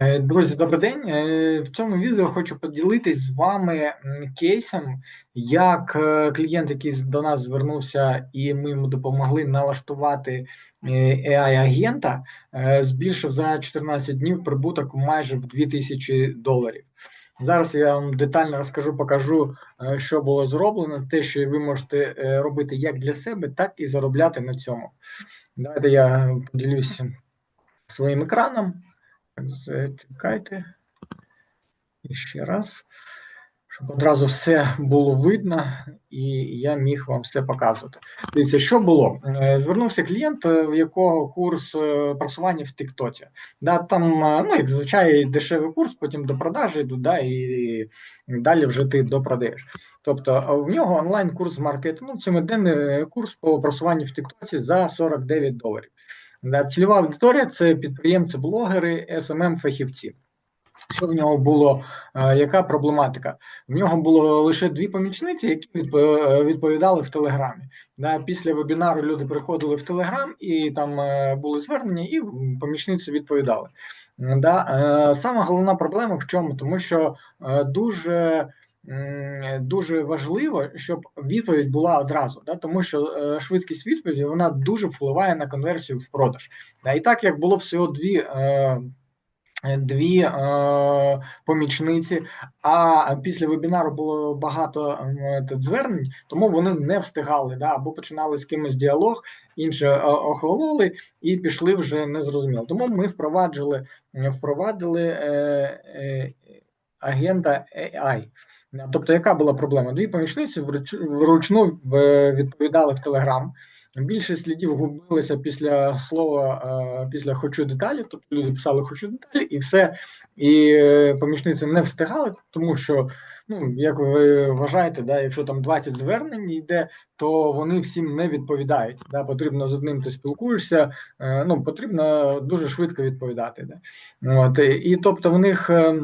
Е, Друзі, добрий день. Е, В цьому відео хочу поділитись з вами кейсом, як е, клієнт, який до нас звернувся, і ми йому допомогли налаштувати AI-агента, збільшив за 14 днів прибуток майже в 2000 доларів. Зараз я вам детально розкажу, покажу, що було зроблено, те, що ви можете робити як для себе, так і заробляти на цьому. Давайте я поділюся своїм екраном. Зачекайте. Ще раз, щоб одразу все було видно, і я міг вам все показувати. Дивіться, що було? Е, Звернувся клієнт, е, в якого курс е, просування в Тіктоці. Да, там, ну, як зазвичай, дешевий курс, потім до продажі йдуть, да, і далі вже ти допродаєш. Тобто в нього онлайн-курс маркетингу, семиденний курс по просуванню в Тіктоці за 49 доларів. Цільова аудиторія це підприємці, блогери, smm фахівці Що в нього було? е, Яка проблематика? В нього було лише дві помічниці, які е, відповідали в Телеграмі. Після вебінару люди приходили в Телеграм і там е, були звернення, і помічниці відповідали. Да, е, Сама головна проблема в чому? Тому що дуже дуже важливо, щоб відповідь була одразу, да, тому що е, швидкість відповіді вона дуже впливає на конверсію в продаж. Да, І так як було всього дві. е, Дві е, помічниці, а після вебінару було багато звернень, тому вони не встигали, да, або починали з кимось діалог, інше е, охололи і пішли вже незрозуміло. Тому ми впроваджили, впровадили е, е, агента AI. Тобто, яка була проблема? Дві помічниці вручну е, відповідали в Телеграм. Більшість слідів губилися після слова, е, після хочу деталі, тобто люди писали хочу деталі, і все. І е, помічниці не встигали, тому що, ну, як ви вважаєте, да, якщо там 20 звернень йде, то вони всім не відповідають. Да, Потрібно з одним ти спілкуєшся, е, ну, потрібно дуже швидко відповідати. Да. От, і, тобто в них е,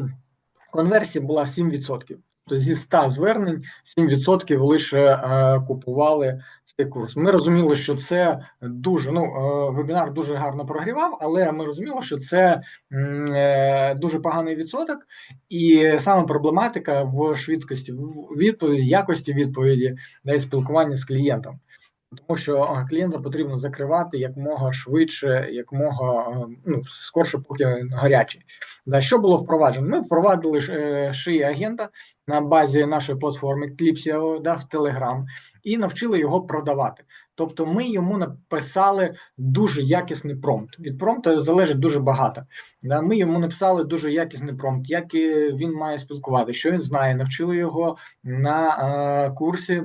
конверсія була 7%. Тобто зі 100 звернень 7% лише е, купували цей курс. Ми розуміли, що це дуже ну е, вебінар дуже гарно прогрівав, але ми розуміли, що це е, дуже поганий відсоток, і саме проблематика в швидкості в відповіді, якості відповіді да, спілкування з клієнтом. Тому що клієнта потрібно закривати якмога швидше, якмога ну, скорше, поки гарячий. Да, що було впроваджено? Ми впровадили е, шиї агента на базі нашої платформи Clipsio, да, в Telegram і навчили його продавати. Тобто ми йому написали дуже якісний промпт. Від промпту залежить дуже багато. Да, Ми йому написали дуже якісний промпт, як він має спілкувати, що він знає, навчили його на е, курсі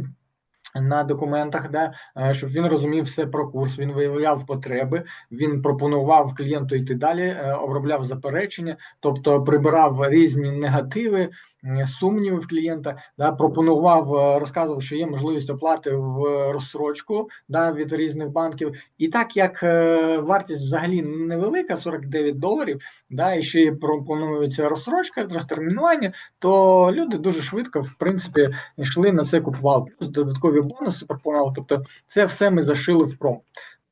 на документах, да, е, щоб він розумів все про курс, він виявляв потреби, він пропонував клієнту йти далі, е, обробляв заперечення, тобто прибирав різні негативи, м, сумніви в клієнта, да, пропонував, е, розказував, що є можливість оплати в розсрочку да, від різних банків. І так як е, вартість взагалі невелика, 49 доларів, да, і ще й пропонується розсрочка, розтермінування, то люди дуже швидко, в принципі, йшли на це купували. Додаткові бонуси пропонували. Тобто, це все ми зашили в пром.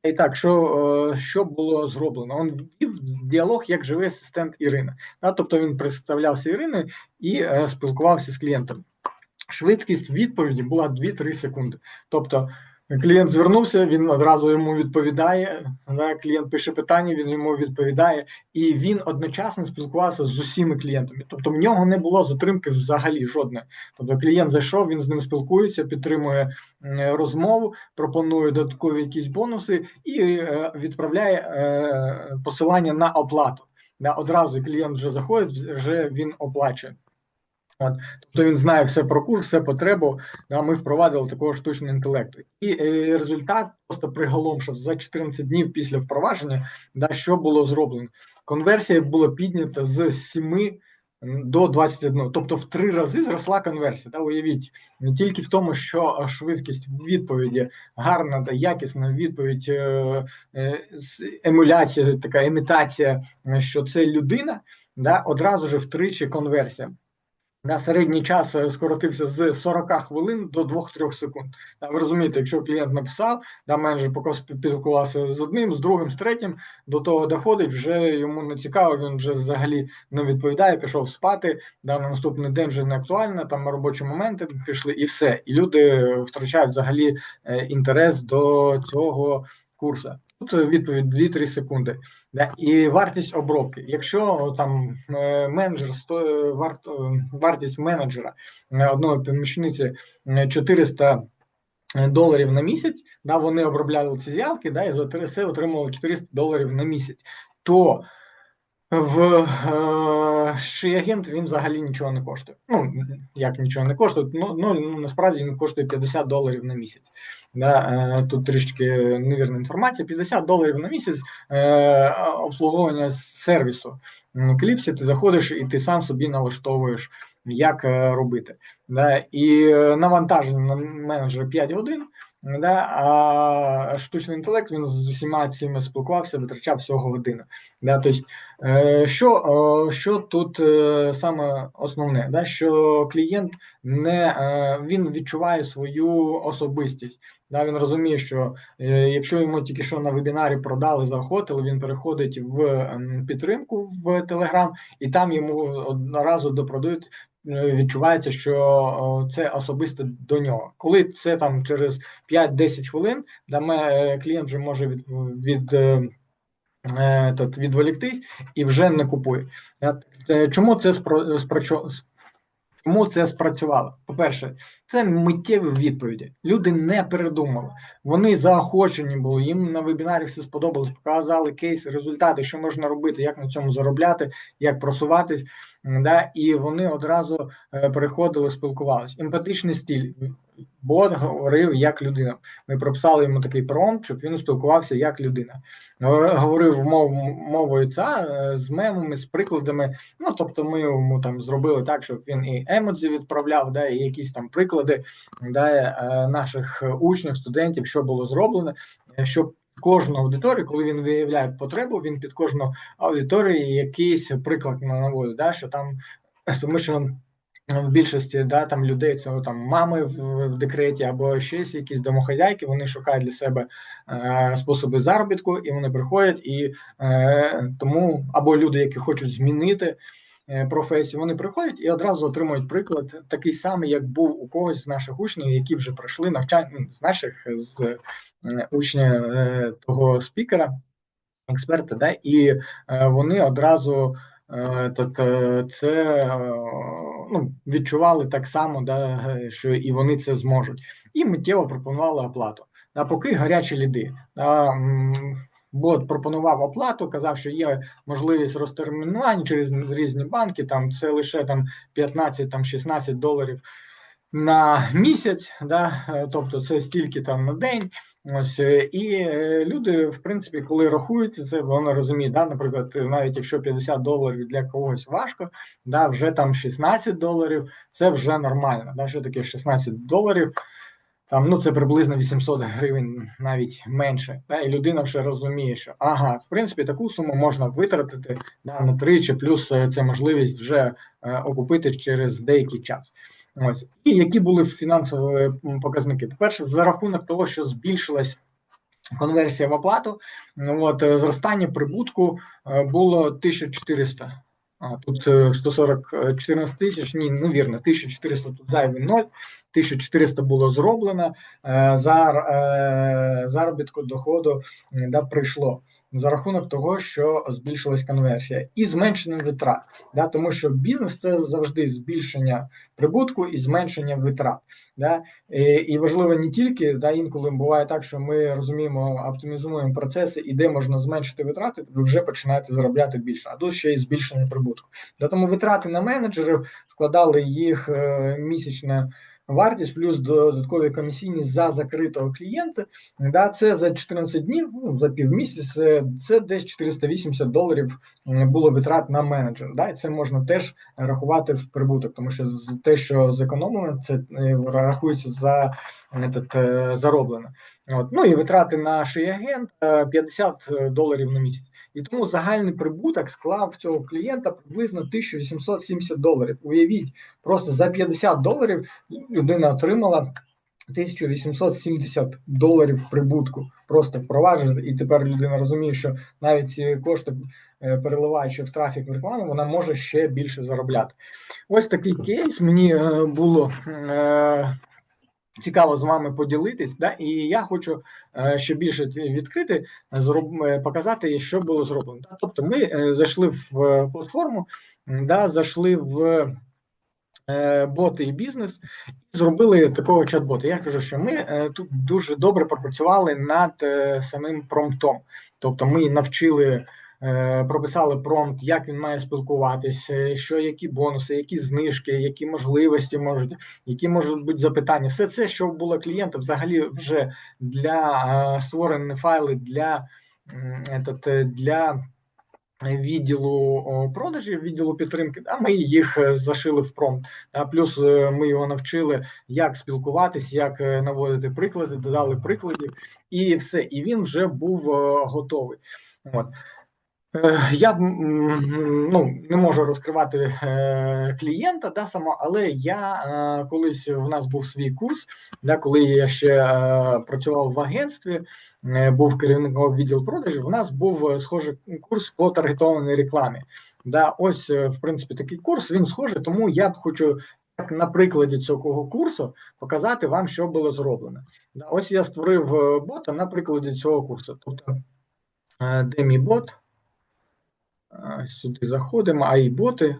І так, що, е, що було зроблено? Він вів діалог як живий асистент Ірини. Тобто він представлявся Іриною і е, спілкувався з клієнтом. Швидкість відповіді була 2-3 секунди. Тобто клієнт звернувся, він одразу йому відповідає. Да? Клієнт пише питання, він йому відповідає, і він одночасно спілкувався з усіма клієнтами. Тобто в нього не було затримки взагалі жодної. Тобто клієнт зайшов, він з ним спілкується, підтримує розмову, пропонує додаткові якісь бонуси і е, відправляє е, посилання на оплату. Одразу клієнт вже заходить, вже він оплачує. От, тобто він знає все про курс, все потребу. Да, ми впровадили такого штучного інтелекту. І е, результат просто приголомшив за 14 днів після впровадження, да, що було зроблено. Конверсія була піднята з 7 до 21, тобто в три рази зросла конверсія. Да, Уявіть, не тільки в тому, що швидкість відповіді гарна та якісна відповідь, е, е, емуляція, така імітація, що це людина, да, одразу ж втричі конверсія. На середній час е, скоротився з 40 хвилин до 2-3 секунд. Та, Ви розумієте, якщо клієнт написав, да, менеджер поки спілкувався з одним, з другим, з третім, до того доходить, вже йому не цікаво, він вже взагалі не відповідає, пішов спати. Да, на наступний день вже не актуально, там робочі моменти пішли, і все. І люди втрачають взагалі е, інтерес до цього курсу. Тут відповідь 2-3 секунди. Да, І вартість обробки. Якщо там е, менеджер сто варт, вартість менеджера е, одної помічниці 400 доларів на місяць, да, вони обробляли ці з'явки, да, і за це отримували 400 доларів на місяць, то в е, ший агент він взагалі нічого не коштує. Ну як нічого не коштує, ну, ну, насправді він коштує 50 доларів на місяць. Да, е, Тут трішки невірна інформація. 50 доларів на місяць е, обслуговування сервісу. Кліпсі ти заходиш і ти сам собі налаштовуєш, як е, робити. Да, І е, навантаження на менеджера 5 годин. Да, А штучний інтелект він з усіма цими спілкувався, витрачав всього годину. Да, тобто, що що тут е, саме основне, да, що клієнт не е, він відчуває свою особистість. Да, Він розуміє, що е, якщо йому тільки що на вебінарі продали, заохотили, він переходить в ем, підтримку в Телеграм, і там йому одразу допродають Е, відчувається, що це особисто до нього. Коли це там через 5-10 хвилин, даме клієнт вже може від від. Е, тут відволіктись і вже не купує. Чому це Чому це спрацювало? По-перше, це миттєві відповіді. Люди не передумали. Вони заохочені були. Їм на вебінарі все сподобалось, показали кейс, результати, що можна робити, як на цьому заробляти, як просуватись. Да? І вони одразу е, переходили, спілкувалися. Емпатичний стиль. Бот говорив як людина. Ми прописали йому такий промпт, щоб він спілкувався як людина. Говорив мов, мовою ця е, з мемами, з прикладами. Ну тобто, ми йому там зробили так, щоб він і емодзі відправляв, да, і якісь там приклади да, е, наших учнів, студентів, що було зроблено, щоб кожну аудиторію, коли він виявляє потребу, він під кожну аудиторію якийсь приклад наводить, да, що там тому що. В більшості да, там людей це там мами в, в декреті або щось, якісь домохазяйки, вони шукають для себе е, способи заробітку, і вони приходять і е, тому або люди, які хочуть змінити е, професію, вони приходять і одразу отримують приклад, такий самий, як був у когось з наших учнів, які вже пройшли навчання ну, з наших з е, учнів е, того спікера, експерта, да, і е, вони одразу. Тобто це ну, відчували так само, да, що і вони це зможуть, і миттєво пропонували оплату. А поки гарячі ліди. А, Бот пропонував оплату, казав, що є можливість розтермінування через різні банки. Там це лише там 15-16 доларів на місяць, да, тобто це стільки там на день. Ось е, і е, люди, в принципі, коли рахуються це, вони розуміють, да, наприклад, навіть якщо 50 доларів для когось важко, да, вже там 16 доларів, це вже нормально. Да, Що таке 16 доларів? Там ну це приблизно 800 гривень, навіть менше. Да, І людина вже розуміє, що ага, в принципі, таку суму можна витратити да, на тричі, плюс е, це можливість вже е, окупити через деякий час. Ось і які були фінансові показники? По перше, за рахунок того, що збільшилась конверсія в оплату, от е, зростання прибутку е, було 1400. А тут 140 е, 14 тисяч, ні, невірно, 1400 тут зайвий 0, 1400 було зроблено, заробітку доходу да, прийшло за рахунок того, що збільшилась конверсія, і зменшення витрат. Да, Тому що бізнес це завжди збільшення прибутку і зменшення витрат. Да? І важливо не тільки да, інколи буває так, що ми розуміємо, оптимізуємо процеси і де можна зменшити витрати, ви вже починаєте заробляти більше, а тут ще й збільшення прибутку. Да, Тому витрати на менеджерів складали їх е, місячне вартість плюс додаткові комісійні за закритого клієнта. Да, Це за 14 днів, ну, за півмісяця, це десь 480 доларів було витрат на менеджер. Да, І це можна теж рахувати в прибуток, тому що те, що зекономлено, це е, рахується за этот, зароблено. От. Ну і витрати на шиагент 50 доларів на місяць. І тому загальний прибуток склав цього клієнта приблизно 1870 доларів. Уявіть, просто за 50 доларів людина отримала 1870 доларів прибутку. Просто впроваджує, і тепер людина розуміє, що навіть ці кошти, е, переливаючи в трафік в рекламу, вона може ще більше заробляти. Ось такий кейс мені е, було е, цікаво з вами поділитись. Да? І я хочу е, ще більше відкрити, е, показати, що було зроблено. Тобто, ми е, зайшли в платформу, да, зайшли в боти і бізнес і зробили такого чат-бота. Я кажу, що ми тут дуже добре пропрацювали над самим промптом. Тобто, ми навчили. Е, Прописали промпт, як він має спілкуватись, е, що які бонуси, які знижки, які можливості можуть, які можуть бути запитання. Все це, що було клієнта, взагалі вже для е, створені файли для, для відділу продажів, відділу підтримки, а ми їх зашили в промпт. А плюс ми його навчили, як спілкуватись, як наводити приклади, додали прикладів, і все. І він вже був готовий. От. Е, Я ну, не можу розкривати е, клієнта да, само, але я е, колись в нас був свій курс, да, коли я ще працював в агентстві, був керівником відділу продажів. У нас був схожий курс по таргетованій рекламі. Да, ось, в принципі, такий курс він схожий, тому я б хочу так на прикладі цього курсу показати вам, що було зроблено. Да, ось я створив бота на прикладі цього курсу. Тобто, де мій бот? Сюди заходимо, а і боти.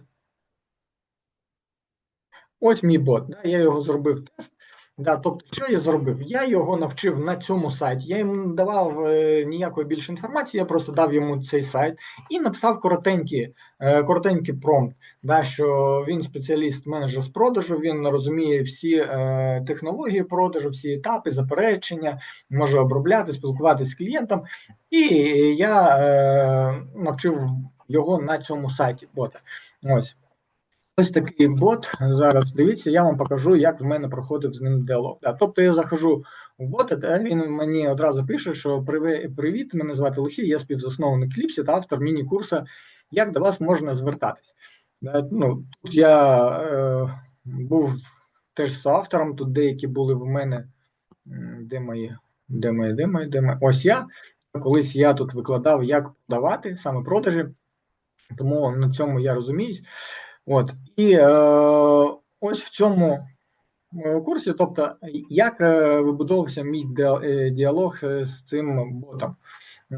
Ось мій бот. Да, я його зробив тест. Да, тобто, що я зробив? Я його навчив на цьому сайті. Я йому не давав е, ніякої більше інформації, я просто дав йому цей сайт і написав коротенький, е, коротенький промпт, да, що він спеціаліст менеджер з продажу, він розуміє всі е, технології продажу, всі етапи, заперечення, може обробляти, спілкуватися з клієнтом. І я е, навчив його на цьому сайті бота. Ось. Ось такий бот. Зараз дивіться, я вам покажу, як в мене проходив з ним діалог. Тобто я захожу в бота, да, він мені одразу пише, що привіт, мене звати Олексій, я співзасновник Кліпсі та автор міні-курсу, як до вас можна звертатись. Ну, тут я е, був теж соавтором, тут деякі були в мене. Де мої? Де мої, де мої, де мої? Ось я. Колись я тут викладав, як продавати саме продажі, тому на цьому я розуміюсь. От і е, ось в цьому е, курсі, тобто, як е, вибудовувався мій е, діалог з цим ботом.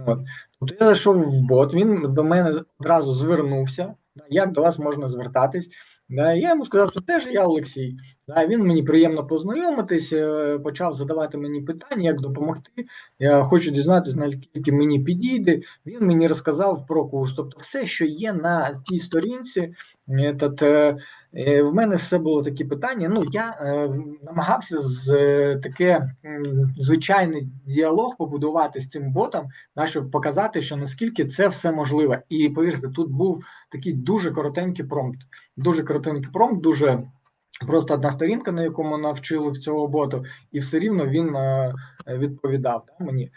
От. Тобто я зайшов в бот, він до мене одразу звернувся, як до вас можна звертатись. Да, я йому сказав, що теж я Олексій. Да, він мені приємно познайомитись, е, почав задавати мені питання, як допомогти. Я хочу дізнатися, наскільки мені підійде. Він мені розказав про курс. Тобто, все, що є на тій сторінці, е, тот, е, е, в мене все було такі питання. Ну, я е, намагався з е, таке звичайний діалог побудувати з цим ботом, да, щоб показати, що наскільки це все можливе. І повірте, тут був такий дуже коротенький промпт. Дуже коротенький промпт, дуже. Просто одна сторінка, на якому навчили в цього боту, і все рівно він е, відповідав да, мені.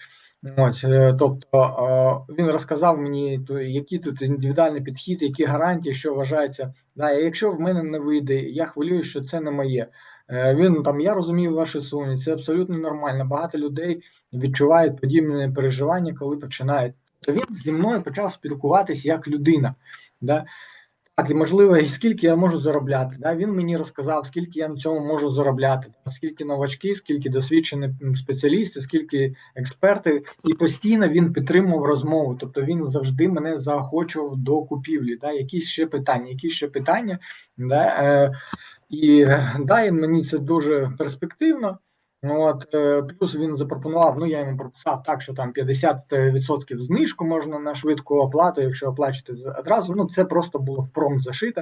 Ось, е, тобто він розказав мені, який тут індивідуальний підхід, які гарантії, що вважається. Да, якщо в мене не вийде, я хвилюю, що це не моє. Е, Він там, я розумію ваші сумні, це абсолютно нормально. Багато людей відчувають подібне переживання, коли починають. То він зі мною почав спілкуватися як людина. Да? Так, і можливо, і скільки я можу заробляти. Да? Він мені розказав, скільки я на цьому можу заробляти, скільки новачки, скільки досвідчені спеціалісти, скільки експерти, і постійно він підтримував розмову. Тобто він завжди мене заохочував до купівлі. Да? Якісь ще питання, якісь ще питання. Да? Е, і да, мені це дуже перспективно. От, е, плюс він запропонував, ну я йому прописав так, що там 50% знижку можна на швидку оплату, якщо оплачувати одразу. Ну це просто було в промпт зашито.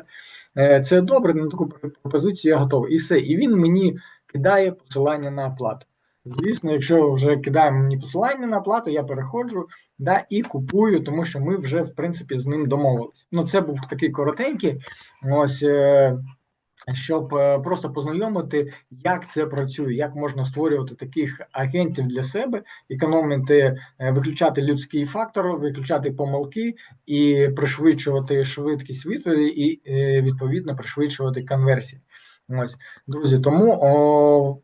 Е, Це добре, на таку пропозицію я готовий. І все. І він мені кидає посилання на оплату. Звісно, якщо вже кидає мені посилання на оплату, я переходжу да, і купую, тому що ми вже в принципі з ним домовились. Ну, це був такий коротенький. Ось. Щоб е, просто познайомити, як це працює, як можна створювати таких агентів для себе, економити, е, виключати людський фактор, виключати помилки і пришвидшувати швидкість відповіді, і е, відповідно пришвидшувати конверсії. Ось друзі, тому о,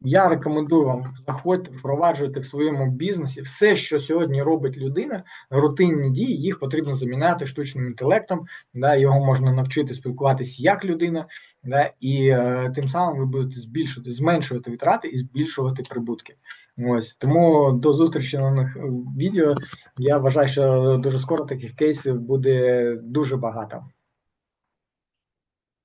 я рекомендую вам заходьте, впроваджуйте в своєму бізнесі все, що сьогодні робить людина, рутинні дії, їх потрібно заміняти штучним інтелектом. Да, Його можна навчити спілкуватись як людина, да, і е, тим самим ви будете збільшувати, зменшувати витрати і збільшувати прибутки. Ось тому до зустрічі на нових відео. Я вважаю, що дуже скоро таких кейсів буде дуже багато.